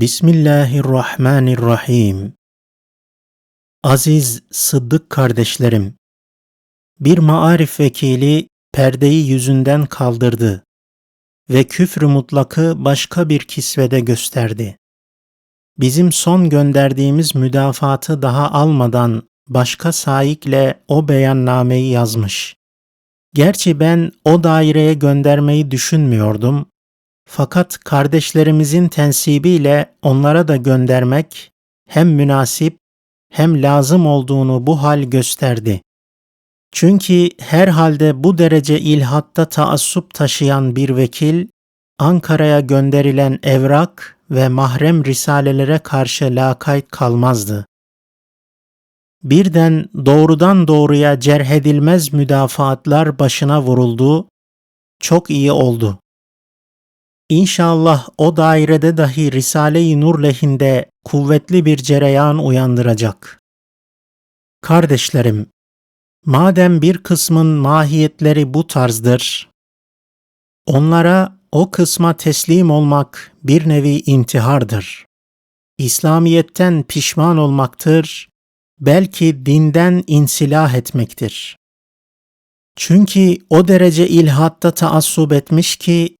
Bismillahirrahmanirrahim. Aziz Sıddık kardeşlerim, bir maarif vekili perdeyi yüzünden kaldırdı ve küfrü mutlakı başka bir kisvede gösterdi. Bizim son gönderdiğimiz müdafatı daha almadan başka saikle o beyannameyi yazmış. Gerçi ben o daireye göndermeyi düşünmüyordum fakat kardeşlerimizin tensibiyle onlara da göndermek hem münasip hem lazım olduğunu bu hal gösterdi. Çünkü herhalde bu derece ilhatta taassup taşıyan bir vekil, Ankara'ya gönderilen evrak ve mahrem risalelere karşı lakayt kalmazdı. Birden doğrudan doğruya cerhedilmez müdafaatlar başına vuruldu, çok iyi oldu. İnşallah o dairede dahi Risale-i Nur lehinde kuvvetli bir cereyan uyandıracak. Kardeşlerim, madem bir kısmın mahiyetleri bu tarzdır, onlara o kısma teslim olmak bir nevi intihardır. İslamiyetten pişman olmaktır, belki dinden insilah etmektir. Çünkü o derece ilhatta taassub etmiş ki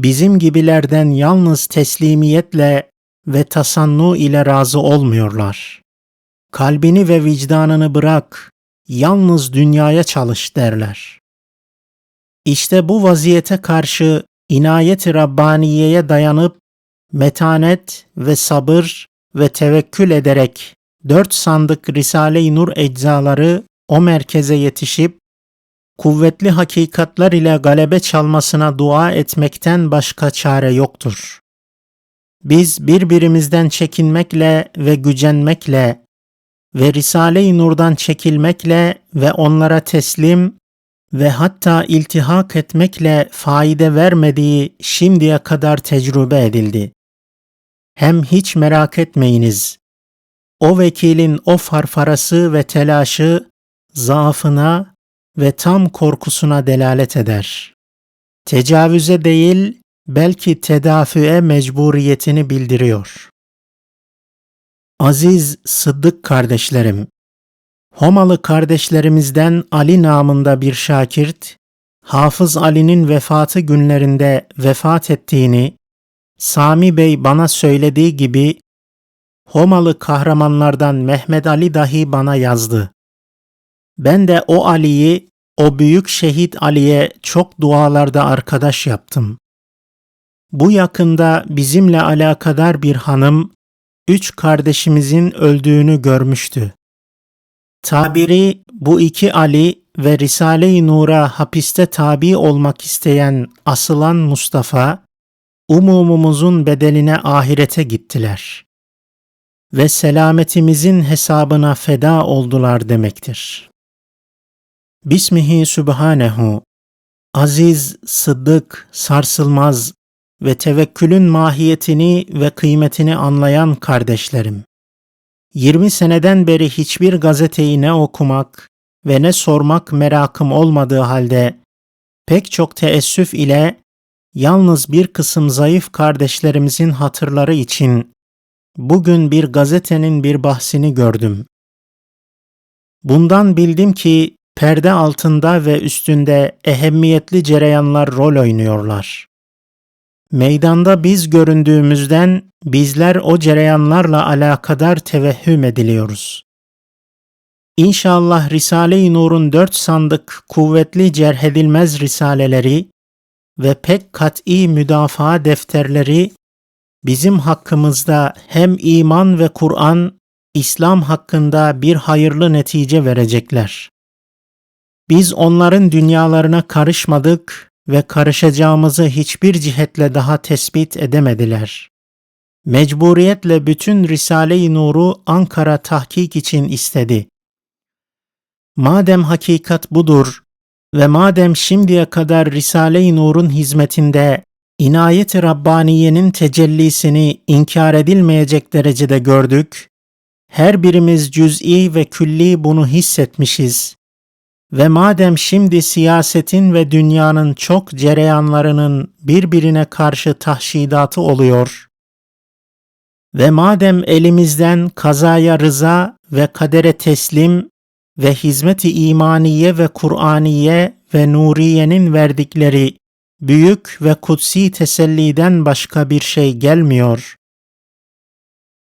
bizim gibilerden yalnız teslimiyetle ve tasannu ile razı olmuyorlar. Kalbini ve vicdanını bırak, yalnız dünyaya çalış derler. İşte bu vaziyete karşı inayet-i Rabbaniye'ye dayanıp metanet ve sabır ve tevekkül ederek dört sandık Risale-i Nur eczaları o merkeze yetişip kuvvetli hakikatler ile galebe çalmasına dua etmekten başka çare yoktur. Biz birbirimizden çekinmekle ve gücenmekle ve Risale-i Nur'dan çekilmekle ve onlara teslim ve hatta iltihak etmekle faide vermediği şimdiye kadar tecrübe edildi. Hem hiç merak etmeyiniz. O vekilin o farfarası ve telaşı zaafına ve tam korkusuna delalet eder. Tecavüze değil, belki tedafüe mecburiyetini bildiriyor. Aziz Sıddık kardeşlerim, Homalı kardeşlerimizden Ali namında bir şakirt, Hafız Ali'nin vefatı günlerinde vefat ettiğini, Sami Bey bana söylediği gibi, Homalı kahramanlardan Mehmet Ali dahi bana yazdı. Ben de o Ali'yi, o büyük şehit Ali'ye çok dualarda arkadaş yaptım. Bu yakında bizimle alakadar bir hanım, üç kardeşimizin öldüğünü görmüştü. Tabiri bu iki Ali ve Risale-i Nur'a hapiste tabi olmak isteyen asılan Mustafa, umumumuzun bedeline ahirete gittiler ve selametimizin hesabına feda oldular demektir. Bismihi Sübhanehu, aziz, sıddık, sarsılmaz ve tevekkülün mahiyetini ve kıymetini anlayan kardeşlerim. 20 seneden beri hiçbir gazeteyi ne okumak ve ne sormak merakım olmadığı halde pek çok teessüf ile yalnız bir kısım zayıf kardeşlerimizin hatırları için bugün bir gazetenin bir bahsini gördüm. Bundan bildim ki perde altında ve üstünde ehemmiyetli cereyanlar rol oynuyorlar. Meydanda biz göründüğümüzden bizler o cereyanlarla alakadar tevehhüm ediliyoruz. İnşallah Risale-i Nur'un dört sandık kuvvetli cerhedilmez risaleleri ve pek kat'i müdafaa defterleri bizim hakkımızda hem iman ve Kur'an, İslam hakkında bir hayırlı netice verecekler. Biz onların dünyalarına karışmadık ve karışacağımızı hiçbir cihetle daha tespit edemediler. Mecburiyetle bütün Risale-i Nur'u Ankara tahkik için istedi. Madem hakikat budur ve madem şimdiye kadar Risale-i Nur'un hizmetinde inayet-i Rabbaniye'nin tecellisini inkar edilmeyecek derecede gördük, her birimiz cüz'i ve külli bunu hissetmişiz ve madem şimdi siyasetin ve dünyanın çok cereyanlarının birbirine karşı tahşidatı oluyor Ve madem elimizden kazaya rıza ve kadere teslim ve hizmeti imaniye ve Kur'aniye ve nuriyenin verdikleri büyük ve kutsi teselliden başka bir şey gelmiyor.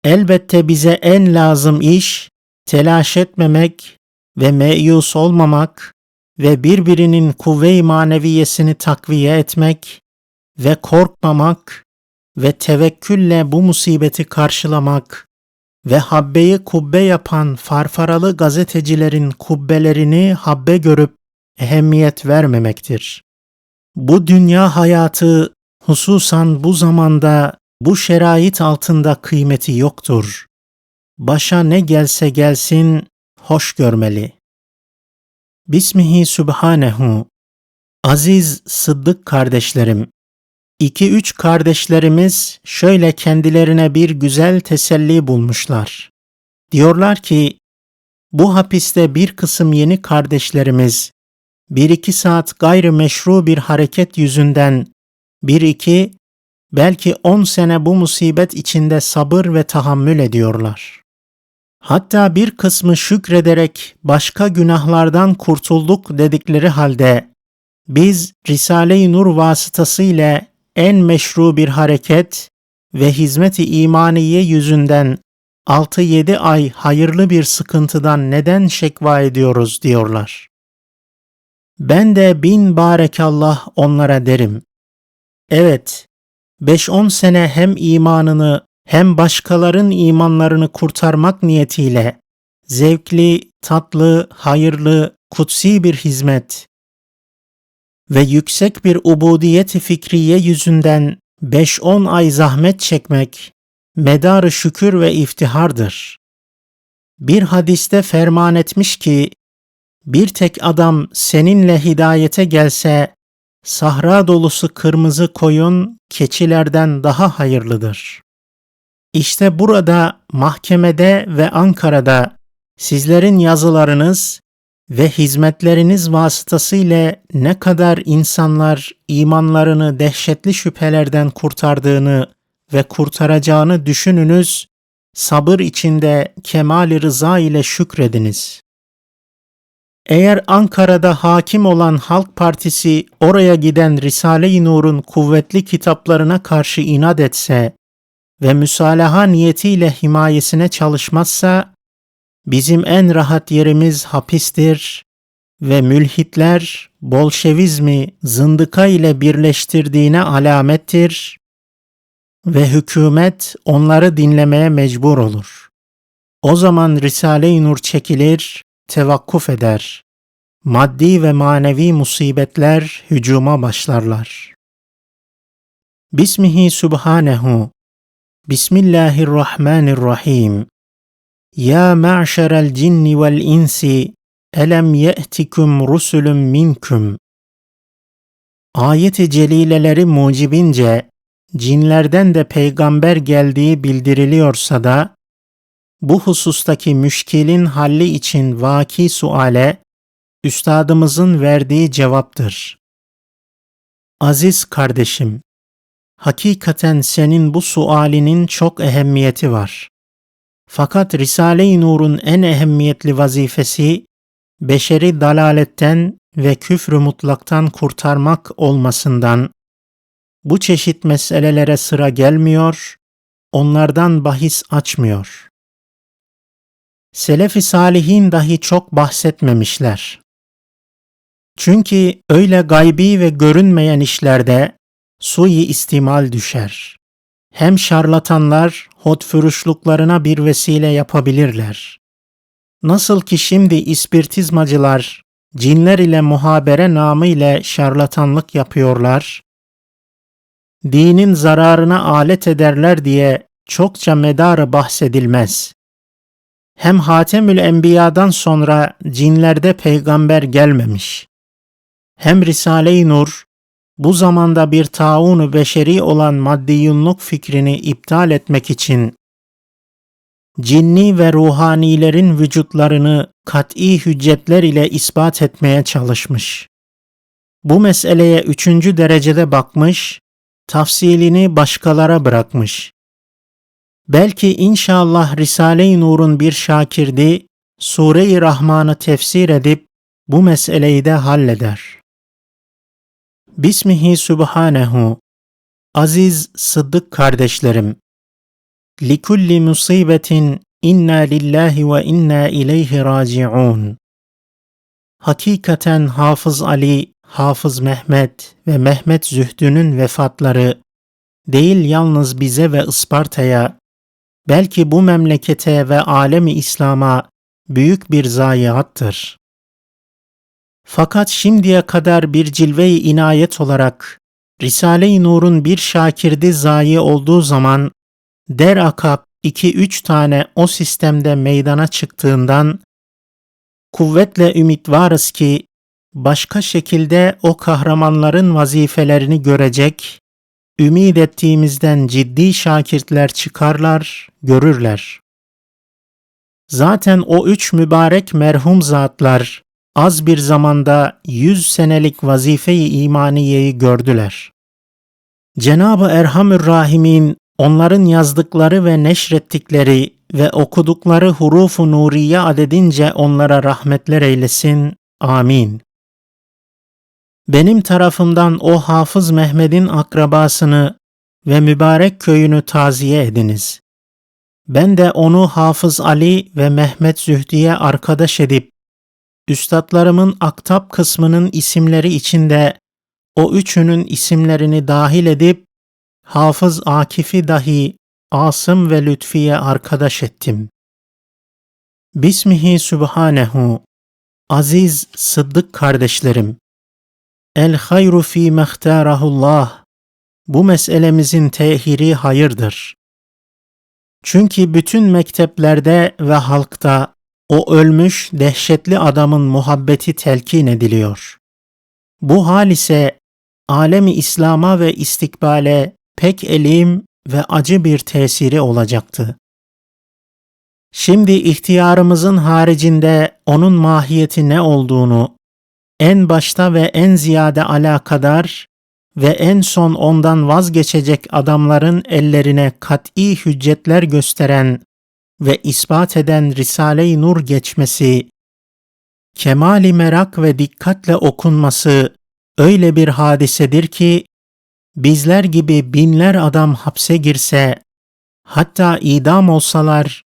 Elbette bize en lazım iş telaş etmemek ve meyus olmamak ve birbirinin kuvve-i maneviyesini takviye etmek ve korkmamak ve tevekkülle bu musibeti karşılamak ve habbeyi kubbe yapan farfaralı gazetecilerin kubbelerini habbe görüp ehemmiyet vermemektir. Bu dünya hayatı hususan bu zamanda bu şerait altında kıymeti yoktur. Başa ne gelse gelsin hoş görmeli. Bismihi Sübhanehu Aziz Sıddık kardeşlerim, iki üç kardeşlerimiz şöyle kendilerine bir güzel teselli bulmuşlar. Diyorlar ki, bu hapiste bir kısım yeni kardeşlerimiz, bir iki saat gayrı meşru bir hareket yüzünden, bir iki, belki on sene bu musibet içinde sabır ve tahammül ediyorlar. Hatta bir kısmı şükrederek başka günahlardan kurtulduk dedikleri halde biz Risale-i Nur vasıtasıyla en meşru bir hareket ve hizmet-i imaniye yüzünden 6-7 ay hayırlı bir sıkıntıdan neden şekva ediyoruz diyorlar. Ben de bin barekallah onlara derim. Evet, 5-10 sene hem imanını hem başkaların imanlarını kurtarmak niyetiyle zevkli, tatlı, hayırlı, kutsi bir hizmet ve yüksek bir ubudiyet fikriye yüzünden 5-10 ay zahmet çekmek medarı şükür ve iftihardır. Bir hadiste ferman etmiş ki bir tek adam seninle hidayete gelse sahra dolusu kırmızı koyun keçilerden daha hayırlıdır. İşte burada mahkemede ve Ankara'da sizlerin yazılarınız ve hizmetleriniz vasıtasıyla ne kadar insanlar imanlarını dehşetli şüphelerden kurtardığını ve kurtaracağını düşününüz, sabır içinde kemali rıza ile şükrediniz. Eğer Ankara'da hakim olan Halk Partisi oraya giden Risale-i Nur'un kuvvetli kitaplarına karşı inat etse ve müsalaha niyetiyle himayesine çalışmazsa bizim en rahat yerimiz hapistir ve mülhitler Bolşevizmi zındıka ile birleştirdiğine alamettir ve hükümet onları dinlemeye mecbur olur. O zaman Risale-i Nur çekilir, tevakkuf eder. Maddi ve manevi musibetler hücuma başlarlar. Bismihi Subhanehu Bismillahirrahmanirrahim Ya ma'şerel cinni vel insi elem ye'tikum rusulun minkum Ayet-i celileleri mucibince cinlerden de peygamber geldiği bildiriliyorsa da bu husustaki müşkilin halli için vaki suale üstadımızın verdiği cevaptır. Aziz kardeşim, hakikaten senin bu sualinin çok ehemmiyeti var. Fakat Risale-i Nur'un en ehemmiyetli vazifesi beşeri dalaletten ve küfrü mutlaktan kurtarmak olmasından bu çeşit meselelere sıra gelmiyor, onlardan bahis açmıyor. Selefi salihin dahi çok bahsetmemişler. Çünkü öyle gaybi ve görünmeyen işlerde sui istimal düşer. Hem şarlatanlar hotfuruşluklarına bir vesile yapabilirler. Nasıl ki şimdi ispirtizmacılar cinler ile muhabere namı ile şarlatanlık yapıyorlar, dinin zararına alet ederler diye çokça medarı bahsedilmez. Hem Hatemül Enbiya'dan sonra cinlerde peygamber gelmemiş. Hem Risale-i Nur bu zamanda bir taunu beşeri olan maddiyunluk fikrini iptal etmek için cinni ve ruhanilerin vücutlarını kat'i hüccetler ile ispat etmeye çalışmış. Bu meseleye üçüncü derecede bakmış, tafsilini başkalara bırakmış. Belki inşallah Risale-i Nur'un bir şakirdi Sure-i Rahman'ı tefsir edip bu meseleyi de halleder. Bismihi Subhanehu Aziz Sıddık kardeşlerim Likulli musibetin inna lillahi ve inna ileyhi raciun Hakikaten Hafız Ali, Hafız Mehmet ve Mehmet Zühdü'nün vefatları değil yalnız bize ve Isparta'ya, belki bu memlekete ve alemi İslam'a büyük bir zayiattır. Fakat şimdiye kadar bir cilve-i inayet olarak Risale-i Nur'un bir şakirdi zayi olduğu zaman der akap iki üç tane o sistemde meydana çıktığından kuvvetle ümit varız ki başka şekilde o kahramanların vazifelerini görecek, ümid ettiğimizden ciddi şakirtler çıkarlar, görürler. Zaten o üç mübarek merhum zatlar az bir zamanda yüz senelik vazife-i imaniyeyi gördüler. Cenab-ı Erhamür Rahimin onların yazdıkları ve neşrettikleri ve okudukları hurufu nuriye adedince onlara rahmetler eylesin. Amin. Benim tarafımdan o Hafız Mehmet'in akrabasını ve mübarek köyünü taziye ediniz. Ben de onu Hafız Ali ve Mehmet Zühdi'ye arkadaş edip, üstadlarımın aktap kısmının isimleri içinde o üçünün isimlerini dahil edip, Hafız Akif'i dahi Asım ve Lütfi'ye arkadaş ettim. Bismihi Sübhanehu Aziz Sıddık kardeşlerim El hayru fi mehtarahullah Bu meselemizin tehiri hayırdır. Çünkü bütün mekteplerde ve halkta o ölmüş dehşetli adamın muhabbeti telkin ediliyor. Bu hal ise alemi İslam'a ve istikbale pek elim ve acı bir tesiri olacaktı. Şimdi ihtiyarımızın haricinde onun mahiyeti ne olduğunu en başta ve en ziyade alakadar ve en son ondan vazgeçecek adamların ellerine kat'i hüccetler gösteren ve ispat eden Risale-i Nur geçmesi, kemali merak ve dikkatle okunması öyle bir hadisedir ki, bizler gibi binler adam hapse girse, hatta idam olsalar,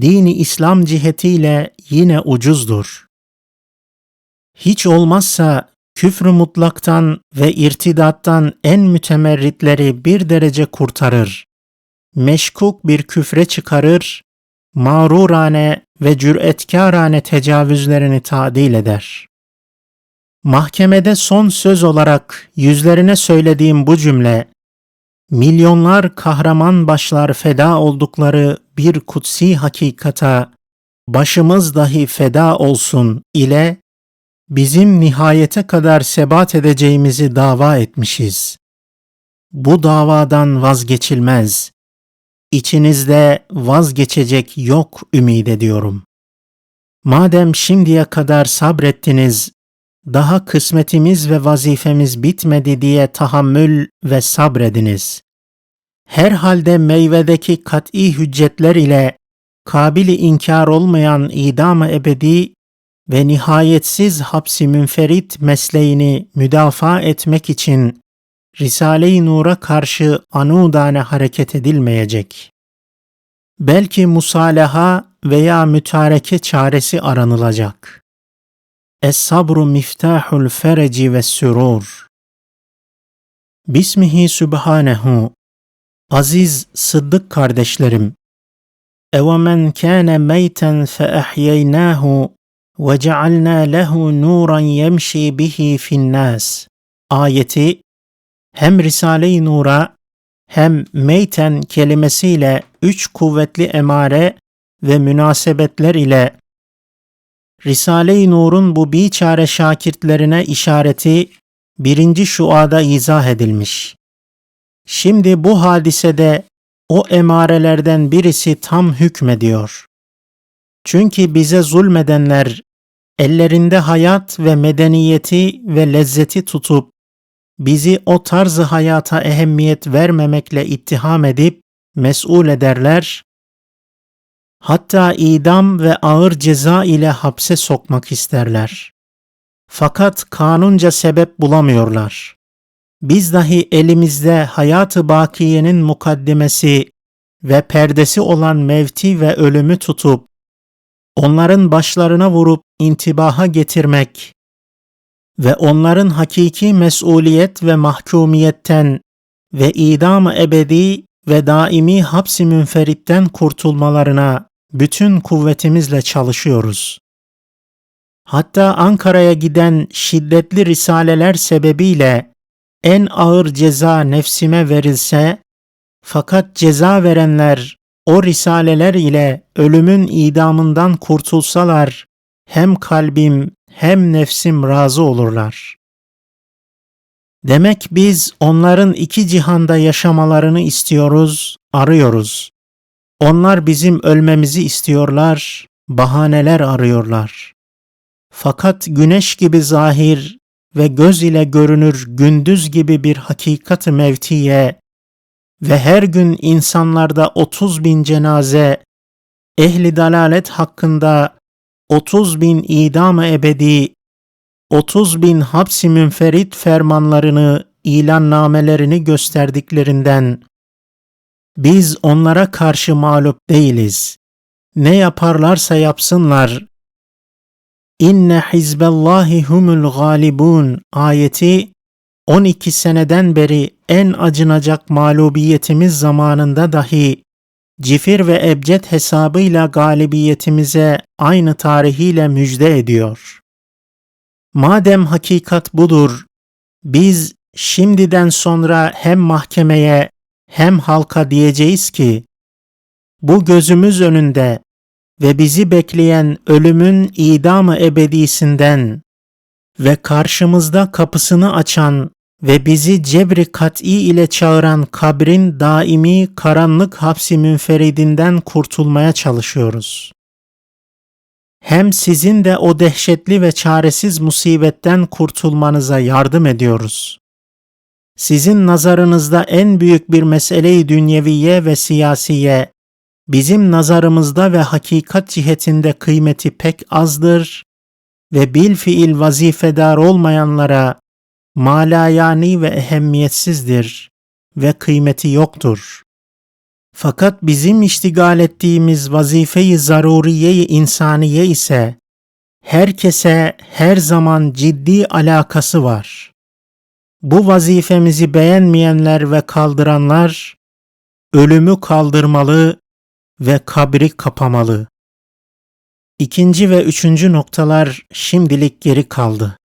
dini İslam cihetiyle yine ucuzdur. Hiç olmazsa küfrü mutlaktan ve irtidattan en mütemerritleri bir derece kurtarır. Meşkuk bir küfre çıkarır, mağrurane ve cüretkârane tecavüzlerini tadil eder. Mahkemede son söz olarak yüzlerine söylediğim bu cümle, milyonlar kahraman başlar feda oldukları bir kutsi hakikata, başımız dahi feda olsun ile bizim nihayete kadar sebat edeceğimizi dava etmişiz. Bu davadan vazgeçilmez. İçinizde vazgeçecek yok ümid ediyorum. Madem şimdiye kadar sabrettiniz, daha kısmetimiz ve vazifemiz bitmedi diye tahammül ve sabrediniz. Herhalde meyvedeki kat'i hüccetler ile kabili inkar olmayan idam-ı ebedi ve nihayetsiz hapsi münferit mesleğini müdafaa etmek için Risale-i Nur'a karşı anudane hareket edilmeyecek. Belki musalaha veya mütareke çaresi aranılacak. Es-sabru miftahul fereci ve sürur. Bismihi Sübhanehu Aziz Sıddık kardeşlerim, اَوَمَنْ كَانَ مَيْتًا فَأَحْيَيْنَاهُ وَجَعَلْنَا لَهُ نُورًا يَمْشِي بِهِ فِي النَّاسِ ayeti hem Risale-i Nur'a hem meyten kelimesiyle üç kuvvetli emare ve münasebetler ile Risale-i Nur'un bu biçare şakirtlerine işareti birinci şuada izah edilmiş. Şimdi bu hadisede o emarelerden birisi tam hükmediyor. Çünkü bize zulmedenler ellerinde hayat ve medeniyeti ve lezzeti tutup bizi o tarzı hayata ehemmiyet vermemekle ittiham edip mesul ederler, hatta idam ve ağır ceza ile hapse sokmak isterler. Fakat kanunca sebep bulamıyorlar. Biz dahi elimizde hayatı bakiyenin mukaddemesi ve perdesi olan mevti ve ölümü tutup onların başlarına vurup intibaha getirmek ve onların hakiki mesuliyet ve mahkumiyetten ve idam ebedi ve daimi hapsi münferitten kurtulmalarına bütün kuvvetimizle çalışıyoruz. Hatta Ankara'ya giden şiddetli risaleler sebebiyle en ağır ceza nefsime verilse, fakat ceza verenler o risaleler ile ölümün idamından kurtulsalar, hem kalbim hem nefsim razı olurlar. Demek biz onların iki cihanda yaşamalarını istiyoruz, arıyoruz. Onlar bizim ölmemizi istiyorlar, bahaneler arıyorlar. Fakat güneş gibi zahir ve göz ile görünür gündüz gibi bir hakikat-ı mevtiye ve her gün insanlarda 30 bin cenaze, ehli dalalet hakkında 30 bin idam ebedi, 30 bin hapsi münferit fermanlarını, ilannamelerini gösterdiklerinden biz onlara karşı mağlup değiliz. Ne yaparlarsa yapsınlar. İnne hizbellahi humul galibun ayeti 12 seneden beri en acınacak mağlubiyetimiz zamanında dahi cifir ve ebced hesabıyla galibiyetimize aynı tarihiyle müjde ediyor. Madem hakikat budur, biz şimdiden sonra hem mahkemeye hem halka diyeceğiz ki, bu gözümüz önünde ve bizi bekleyen ölümün idamı ebedisinden ve karşımızda kapısını açan ve bizi cebri kat'i ile çağıran kabrin daimi karanlık hapsi münferidinden kurtulmaya çalışıyoruz. Hem sizin de o dehşetli ve çaresiz musibetten kurtulmanıza yardım ediyoruz. Sizin nazarınızda en büyük bir meseleyi dünyeviye ve siyasiye, bizim nazarımızda ve hakikat cihetinde kıymeti pek azdır ve bil fiil vazifedar olmayanlara malayani ve ehemmiyetsizdir ve kıymeti yoktur. Fakat bizim iştigal ettiğimiz vazifeyi zaruriyeyi insaniye ise herkese her zaman ciddi alakası var. Bu vazifemizi beğenmeyenler ve kaldıranlar ölümü kaldırmalı ve kabri kapamalı. İkinci ve üçüncü noktalar şimdilik geri kaldı.